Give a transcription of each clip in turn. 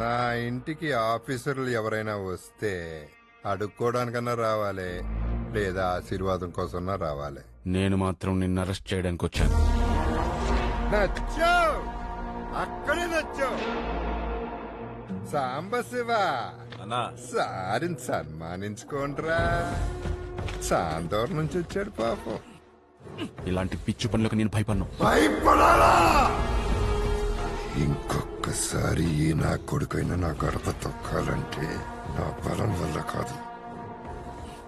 నా ఇంటికి ఆఫీసర్లు ఎవరైనా వస్తే అడుక్కోవడానికన్నా రావాలి లేదా ఆశీర్వాదం కోసమన్నా రావాలి. నేను మాత్రం నిన్ను అరెస్ట్ చేయడానికి వచ్చాను. నచ్చావు! అక్కడే నచ్చావు! సాంబశివ! అన్నా సారిని సన్మానించుకోండిరా. చాందోర్ నుంచి వచ్చాడు పాపం. ఇలాంటి పిచ్చి పనులకు నేను భయపడ్ను. భయపడాలా? ఇంకొకసారి ఈ నా కొడుకైన నా గడప తొక్కాలంటే నా బలం వల్ల కాదు.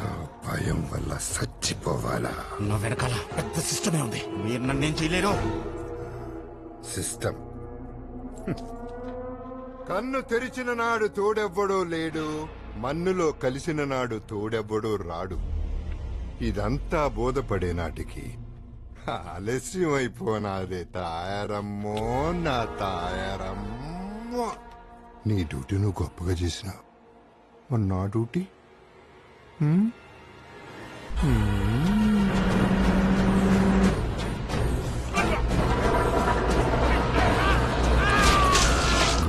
నా భయం వల్ల చచ్చిపోవాలా? నా వెనకాల పెద్ద సిస్టమే ఉంది. మీరు నన్నేం చేయలేరు? సిస్టమ్. కన్ను తెరిచిన నాడు తోడెవ్వడో లేడు మన్నులో కలిసిన నాడు తోడెవ్వడో రాడు. ఇదంతా బోధపడే నాటికి ఆలస్యం తాయారమ్మో నా తాయారమ్మో. నీ డ్యూటీ నువ్వు గొప్పగా చేసినా. మరి నా డ్యూటీ?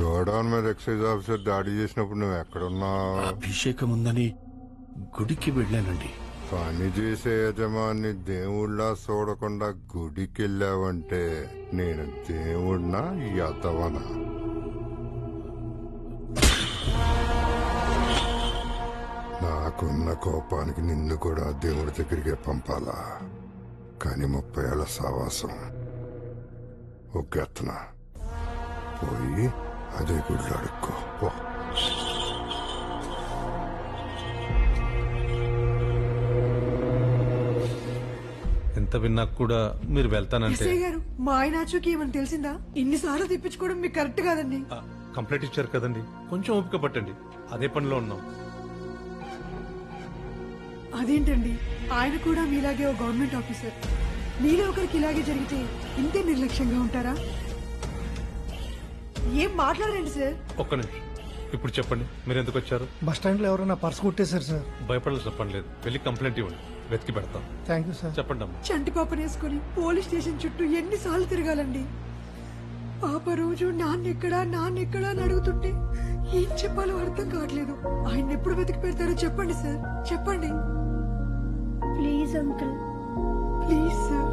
గోడౌన్ మీద ఎక్సైజ్ ఆఫీసర్ దాడి చేసినప్పుడు నువ్వు ఎక్కడున్నావు? అభిషేకం ఉందని గుడికి వెళ్ళానండి. పని చేసే యజమాని దేవుళ్ళ చూడకుండా గుడికెళ్ళావంటే నేను దేవుడినా యతవనా నాకున్న కోపానికి నిన్ను కూడా దేవుడి దగ్గరికే పంపాలా? కానీ ముప్పై ఏళ్ళ సావాసం. ఒక ఎత్తన పోయి అదే గుడిలో అడుక్కో. ఎంత విన్నా కూడా మీరు వెళ్తానంటే. ఎస్ఐ గారు మా ఆయన ఆచూకీ ఏమని తెలిసిందా? ఇన్నిసార్లు తెప్పించుకోవడం మీకు కరెక్ట్ కాదండి. ఆ, కంప్లైంట్ ఇచ్చారు కదండి. కొంచెం ఓపిక పట్టండి. అదే పనిలో ఉన్నాం. అదేంటండి? ఆయన కూడా మీలాగే ఓ గవర్నమెంట్ ఆఫీసర్. మీలో ఒకరికి ఇలాగే జరిగితే ఇంతే నిర్లక్ష్యంగా ఉంటారా? ఏం మాట్లాడండి సార్? ఒక్క నిమిషం. ఇప్పుడు చెప్పండి మీరు ఎందుకు వచ్చారు బస్ స్టాండ్లో ఎవరో నా పర్స్ కొట్టేశారు సార్. భయపడాల్సిన చెప్పండి లేదు. వెళ్ళి కంప్లైంట్ ఇవ్వండి. వెతికి పెడతాం. థ్యాంక్ యూ సార్ చెప్పండి అమ్మా చంటి పాపనేసుకుని పోలీస్ స్టేషన్ చుట్టూ ఎన్నిసార్లు తిరగాలండి. పాప రోజు నాన్నెక్కడా నాన్నెక్కడా అని అడుగుతుంటే ఏం చెప్పాలో అర్థం కావట్లేదు. ఆయన ఎప్పుడు వెతికి పెడతారో చెప్పండి సార్ చెప్పండి. Please uncle please sir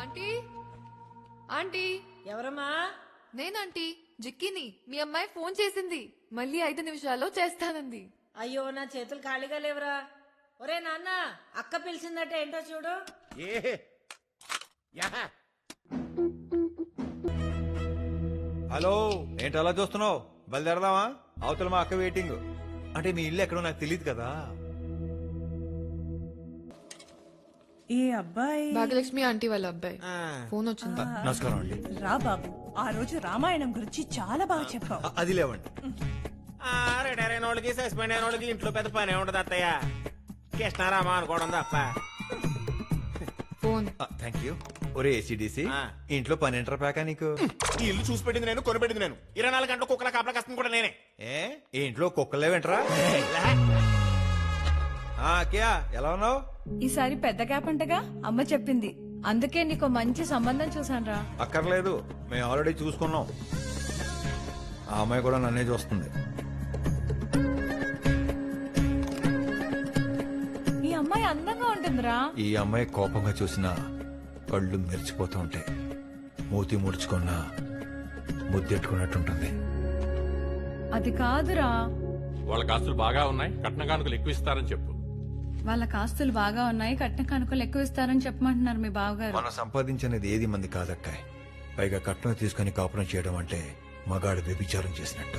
aunty? Aunty? ఎవరమ్మా? నేనంటీ జిక్కిని మీ అమ్మాయి ఫోన్ చేసింది. మళ్ళీ ఐదు నిమిషాల్లో చేస్తానంది. అయ్యో నా చేతులు ఖాళీగా లేవురా. ఒరే నాన్న అక్క పిలిచిందట ఏంటో చూడు. హలో ఏంటి అలా చూస్తున్నావు? బయలుదేరదామా? అవతల మా అక్క వెయిటింగ్. అంటే మీ ఇల్లు ఎక్కడో నాకు తెలియదు కదా. ఏ అబ్బాయి భాగ్యలక్ష్మి ఆంటీ వాళ్ళ అబ్బాయి. ఫోన్ వచ్చింది. నమస్కారం అండి. రా బాబు. ఆ రోజు రామాయణం గురించి చాలా బాగా చెప్పావు. అది లేవండి. రిటైర్ అయిన వాళ్ళకి సస్పెండ్ అయిన వాళ్ళకి ఇంట్లో పెద్ద పని ఉండదు అత్తయ్య. కృష్ణారామా అనుకోవడం తప్ప. ఫోన్. థ్యాంక్ యూ ఒరే ఏసీడీసీ ఆ. ఇంట్లో పని ఎంటర్ ప్యాకా నీకు? ఈ ఇల్లు చూసి పెట్టింది నేను కొనిపెట్టింది నేను. ఇరవై నాలుగు గంటలు కుక్కల కాపలా కష్టం కూడా నేనే. ఏ? ఈ ఇంట్లో కుక్కలే వెంటరా ఆ, అక్కయ్య ఎలా ఉన్నావు? ఈసారి పెద్ద గ్యాప్ అంటగా అమ్మ చెప్పింది. అందుకే నీకు మంచి సంబంధం చూసాను రా అక్కర్లేదు మేము ఆల్రెడీ చూసుకున్నాం. ఆ అమ్మాయి కూడా నన్నే చూస్తుంది. ఈ అమ్మాయి అందంగా ఉంటుందిరా. ఈ అమ్మాయి కోపంగా చూసినా కళ్ళు మెరిచిపోతూ ఉంటాయి. మూతి ముడుచుకున్నా ముద్దెట్టుకున్నట్టుంటుంది. అది కాదురా. వాళ్ళ ఆస్తులు బాగా ఉన్నాయి. కట్న కానుకలు ఎక్కువ ఇస్తారని చెప్పు. వాళ్ళ కాస్తులు బాగా ఉన్నాయి కట్న కానుకలు ఎక్కువ ఇస్తారని చెప్పమంటున్నారు మీ బావగారు. మనం సంపాదించినది ఏది మంది కాదక్కాయ్. పైగా కట్నం తీసుకుని కాపురం చేయడం అంటే మగాడు వ్యభిచారం చేసినట్టు.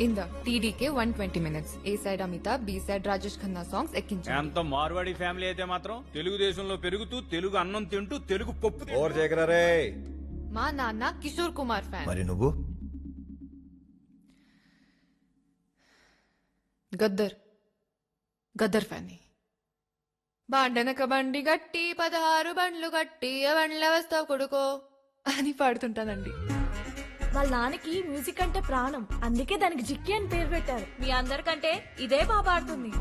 ఇంద TDK one twenty minutes A side Amitabh B side Rajesh Khanna songs ఎక్కించండి. ఎంత మార్వాడి ఫ్యామిలీ అయితే మాత్రం తెలుగుదేశంలో పెరుగుతూ తెలుగు అన్నం తింటూ తెలుగు పప్పు తింటూ- ఓవర్ చేయకరా రే మా నాన్న కిషోర్ కుమార్ ఫ్యాన్ మరి నువ్వు? గద్దర్. గద్దర్ ఫ్యాన్ బాండనక బండి గట్టి పదహారు బండ్లు గట్టి బండ్ల వస్తావు కొడుకో అని పాడుతుంటానండి. వాళ్ళ నాన్నకి మ్యూజిక్ అంటే ప్రాణం. అందుకే దానికి జిక్కి అని పేరు పెట్టారు. మీ అందరికంటే ఇదే బాగా పాడుతుంది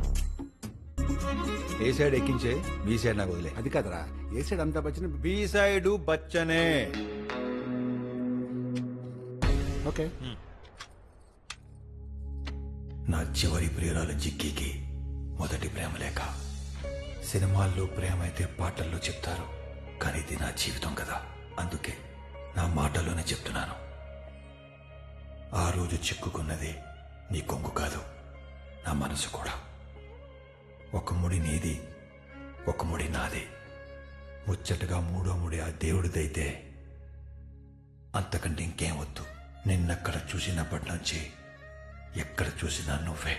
ఏ సైడ్ ఎక్కించే? బి సైడ్ నాకు వదిలే. అది కదరా. ఏ సైడ్ అంతా వచ్చిన బి సైడ్ బచ్చనే. ఓకే. నా చివరి ప్రియురాలు జిక్కికి మొదటి ప్రేమ లేక సినిమాల్లో ప్రేమ అయితే పాటల్లో చెప్తారు. కానీ ఇది నా జీవితం కదా. అందుకే నా మాటల్లోనే చెప్తున్నాను. ఆ రోజు చిక్కుకున్నది నీ కొంగు కాదు నా మనసు కూడా. ఒక ముడి నీది ఒక ముడి నాది. ముచ్చటగా మూడో ముడి ఆ దేవుడిదైతే అంతకంటే ఇంకేం వద్దు. నిన్నక్కడ చూసినప్పటి నుంచి ఎక్కడ చూసినా నువ్వే.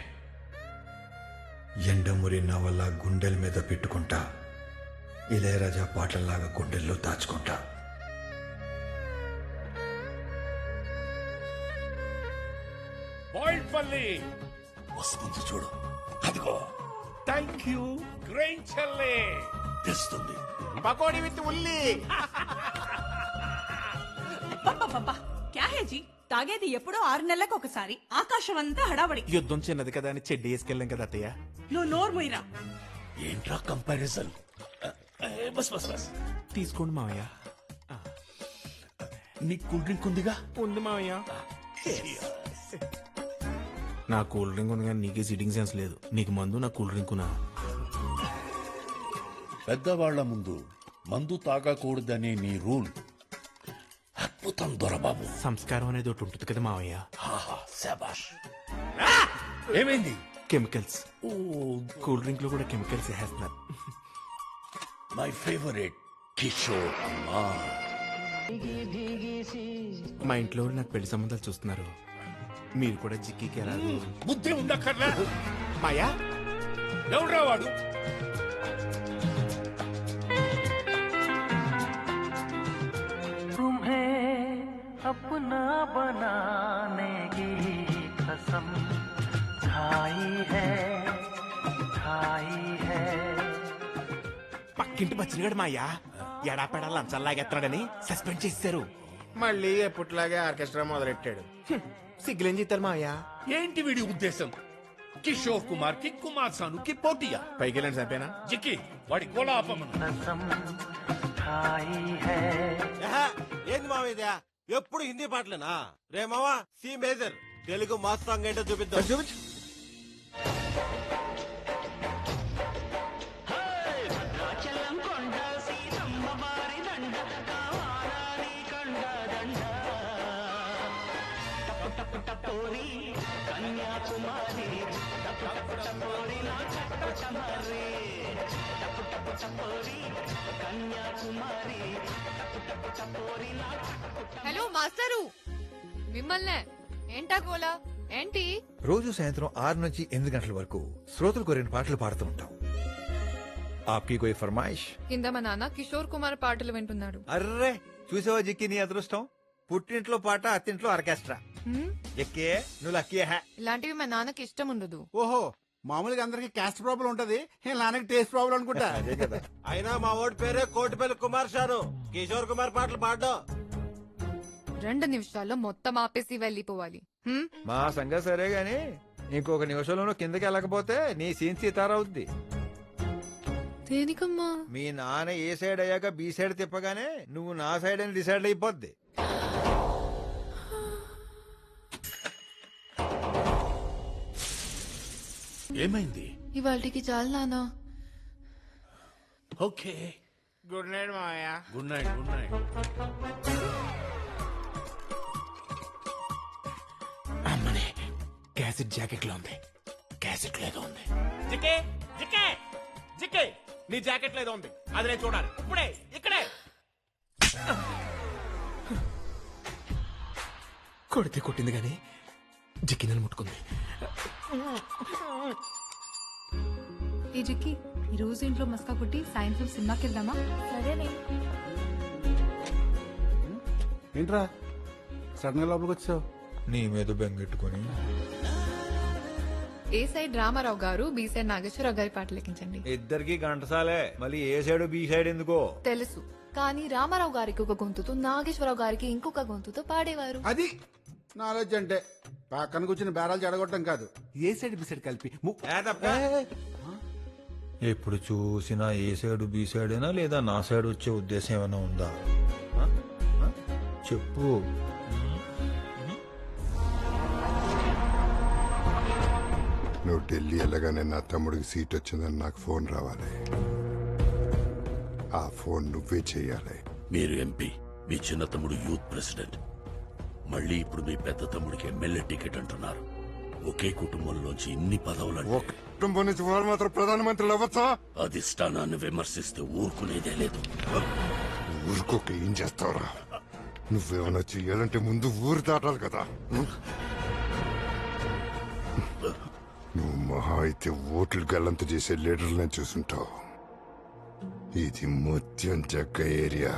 ఎండమురి నవల గుండెల మీద పెట్టుకుంటా ఇళయరాజా పాటల్లాగా గుండెల్లో దాచుకుంటా. వస్తుంది చూడు. అదిగో. థ్యాంక్ యూ గ్రెయిన్ చెల్లి తెస్తుంది. పకోడీ విత్ ఉల్లి. క్యా హే జీ? తాగేది ఎప్పుడో ఆరు నెలలకు ఒకసారి. ఆకాశం అంతా హడావడి. యుద్ధం చిన్నది కదా అని చెడ్డి వేసుకెళ్ళాం కదా అత్తయ్య. నువ్వు నోరు మొయ్యరా ఏంట్రా కంపారిజన్ బస్ బస్ బస్. తీసుకోండి మావయ్య. నీ కూల్ డ్రింక్ ఉందిగా ఉంది మావయ్య. నా కూల్ డ్రింక్ ఉంది కానీ నీకే సిట్టింగ్ సెన్స్ లేదు. నీకు మందు నా కూల్ డ్రింక్ నా పెద్దవాళ్ళ ముందు మందు తాగకూడదనే నీ రూల్. అద్భుతం దొరబాబు. సంస్కారం అనేది ఒకటి ఉంటుంది కదా మావయ్య. హాహా, శాబాష్. ఏమైంది? కెమికల్స్. ఓ కూల్ డ్రింక్లో కూడా కెమికల్స్ వేస్తున్నారు మై ఫేవరెట్ కిషోర్ కుమార్. మా ఇంట్లో వాళ్ళు నాకు పెళ్ళి సంబంధాలు చూస్తున్నారు. మీరు కూడా జిక్కి రాదు బుద్ధి ఉండక్కర్లే మాయా? ఎవడ్రా వాడు? పక్కింటి బచ్చినగాడు మాయా ఎడాపెడా లంచాలాగెత్తాడని సస్పెండ్ చేశారు మళ్ళీ ఎప్పట్లాగే ఆర్కెస్ట్రా మొదలెట్టాడు. సిగ్గులేం చేస్తారు మాయా ఏంటి వీడి ఉద్దేశం? కిషోర్ కుమార్కి కుమార్ సానుకి పోటీయా? పైకి వెళ్ళండి చంపేనా? జిక్కి వాడి కోలాపమను. ఏంది మావయ్య ఎప్పుడు హిందీ పాటలేనా? రే మావా C major. Telugu mass song ఏంటో చూపిద్దాం. చూపించు. Hello master. మిమ్మల్నే. ఏంటా గోలా? ఏంటి? రోజు సాయంత్రం ఆరు నుంచి ఎనిమిది గంటల వరకు శ్రోతలు కోరిన పాటలు పాడుతూ ఉంటాం. ఆప్కి కోయి ఫర్మాయిష్. కింద మా నాన్న కిషోర్ కుమార్ పాటలు వింటున్నాడు. అర్రే చూసావా జిక్కి నీ అదృష్టం? పుట్టింట్లో పాట అత్తింట్లో ఆర్కెస్ట్రా. హ్మ్? ఎక్కే నువ్వు లక్కీ ఇలాంటివి మా నాన్నకి ఇష్టం ఉండదు. ఓహో మామూలుగా అందరికి క్యాస్ట్ ప్రాబ్లం ఉంటది. నాన్నకి టేస్ట్ ప్రాబ్లం అనుకుంటా. అదే కదా. అయినా మా ఓడి పేరే కోటిపల్లి కుమార్ షాను. కిషోర్ కుమార్ పాటలు పాడడం. రెండు నిమిషాల్లో మొత్తం ఆపేసి వెళ్ళిపోవాలి. హ్మ్? మా సంగతి సరే గాని ఇంకొక నిమిషంలోనూ కిందకి వెళ్ళకపోతే నీ సీన్ సీతారవుద్ది దేనికమ్మా? మీ నాన్న ఏ సైడ్ అయ్యాక బి సైడ్ తిప్పగానే నువ్వు నా సైడ్ అని డిసైడ్ అయిపోద్ది. ఏమైంది? ఇవాళకి చాలు నానా ఓకే. గుడ్ నైట్ మావయ్య. గుడ్ నైట్ గుడ్ నైట్ అమ్మనే క్యాసెట్ జాకెట్లో ఉంది. క్యాసెట్ లాగా ఉంది. జికే జికే జికే నీ జాకెట్ లేదో ఉంది. అది నేను చూడాలి. ఇప్పుడే ఇక్కడే. కొడితే కొట్టింది కానీ జిక్కి నన్ను ముట్టుకుంది. ఈ జిక్కి ఈ రోజు ఇంట్లో మస్కా కొట్టి సాయంత్రం సినిమాకి వెళ్దామా సరేనే. ఏంట్రా? సడన్గా లోపలికి వచ్చావు? నీ మీద బెంగెట్టుకొని. ఏ సైడ్ రామారావు గారు బి సైడ్ నాగేశ్వరరావు గారి పాటలు లెక్కించండి. ఇద్దరికి గంటసాలే మళ్ళీ ఏ సైడ్ బి సైడ్ ఎందుకో? తెలుసు. కానీ రామారావు గారికి ఒక గొంతుతో నాగేశ్వరరావు గారికి ఇంకొక గొంతుతో పాడేవారు. అది నాలెడ్జ్ అంటే పక్కన కూర్చుని బేరాలు చెడగొట్టడం కాదు. ఏ సైడ్ బి సైడ్ కలిపి? ము- ఏ తప్ప. ఎప్పుడు చూసినా ఏ సైడ్ బి సైడ్ అయినా లేదా నా సైడ్ వచ్చే ఉద్దేశం ఏమైనా ఉందా? ఆ? ఆ? చెప్పు. నువ్వు ఢిల్లీ వెళ్ళగానే నా తమ్ముడికి సీట్ వచ్చిందని నాకు ఫోన్ రావాలి. ఆ ఫోన్ నువ్వే చేయాలి. మీరు ఎంపీ మీ చిన్న తమ్ముడు యూత్ ప్రెసిడెంట్. మళ్ళీ ఇప్పుడు మీ పెద్ద తమ్ముడికి ఎమ్మెల్యే టికెట్ అంటున్నారు. ఒకే కుటుంబంలోంచి ఇన్ని పదవులు ఒక కుటుంబం నుంచి వాడు మాత్రం ప్రధానమంత్రులు అవ్వచ్చా? అధిష్టానాన్ని విమర్శిస్తే ఊరుకునేదే లేదు. ఊరుకోక ఏం చేస్తావురా? నువ్వేమైనా చెయ్యాలంటే ముందు ఊరు దాటాలి కదా. నువ్వు మహా అయితే ఓట్లు గల్లంత చేసే లీడర్లను చూసుంటావు. ఇది ముత్యం చెక్క ఏరియా.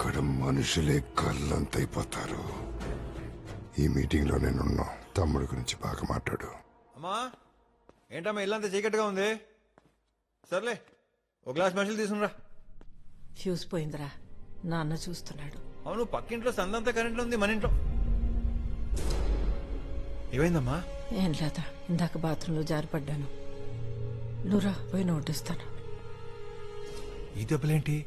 ఇక్కడ మనుషులే గల్లంతైపోతారు ఈ మీటింగ్లో నేనున్నా. తమ్ముడి గురించి బాగా మాట్లాడు. అమ్మా ఏంటమ్మా ఇల్లంతా చీకటిగా ఉంది? సర్లే ఒక గ్లాస్ మనుషులు తీసుకురా ఫ్యూజ్ పోయిందిరా. నాన్న చూస్తున్నాడు. అవును పక్కింట్లో సందంతా కరెంట్లో ఉంది మన ఇంట్లో. ఏమైందమ్మా? ఏం లేదా ఇందాక బాత్రూంలో జారిపడ్డాను. నువ్వురా పోయి నోటిస్తాను. ఈ దెబ్బలేంటి?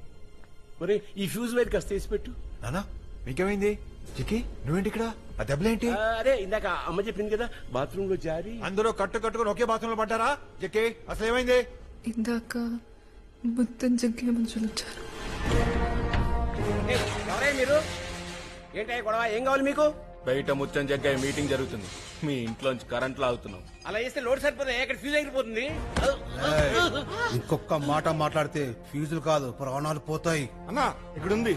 మరి ఈ ఫ్యూజ్ వైర్ కాస్త తీసి పెట్టు. నానా మీకేమైంది చిక్కి నువ్వేంటి ఇక్కడ ఆ దెబ్బలేంటి? అరే ఇందాక అమ్మ చెప్పింది కదా బాత్రూమ్లో జారి. అందరూ కట్టు కట్టుకుని ఒకే బాత్రూంలో పడ్డారా? చిక్కి అసలు ఏమైంది? ఇందాక మొత్తం జగ్గే మనుషులు వచ్చారు. ఎవరే మీరు? ఏంటయ్య గొడవ? ఏం కావాలి మీకు? బయట ముచ్చం జగ్గాయ మీటింగ్ జరుగుతుంది. మీ ఇంట్లోంచి కరెంట్ లాగుతున్నాం అలా చేస్తే లోడ్ సరిపోతుంది ఇక్కడ ఫ్యూజ్ ఎగిరిపోతుంది? ఇంకొక మాట మాట్లాడితే ఫీజులు కాదు ప్రాణాలు పోతాయి. అన్నా ఇక్కడ ఉంది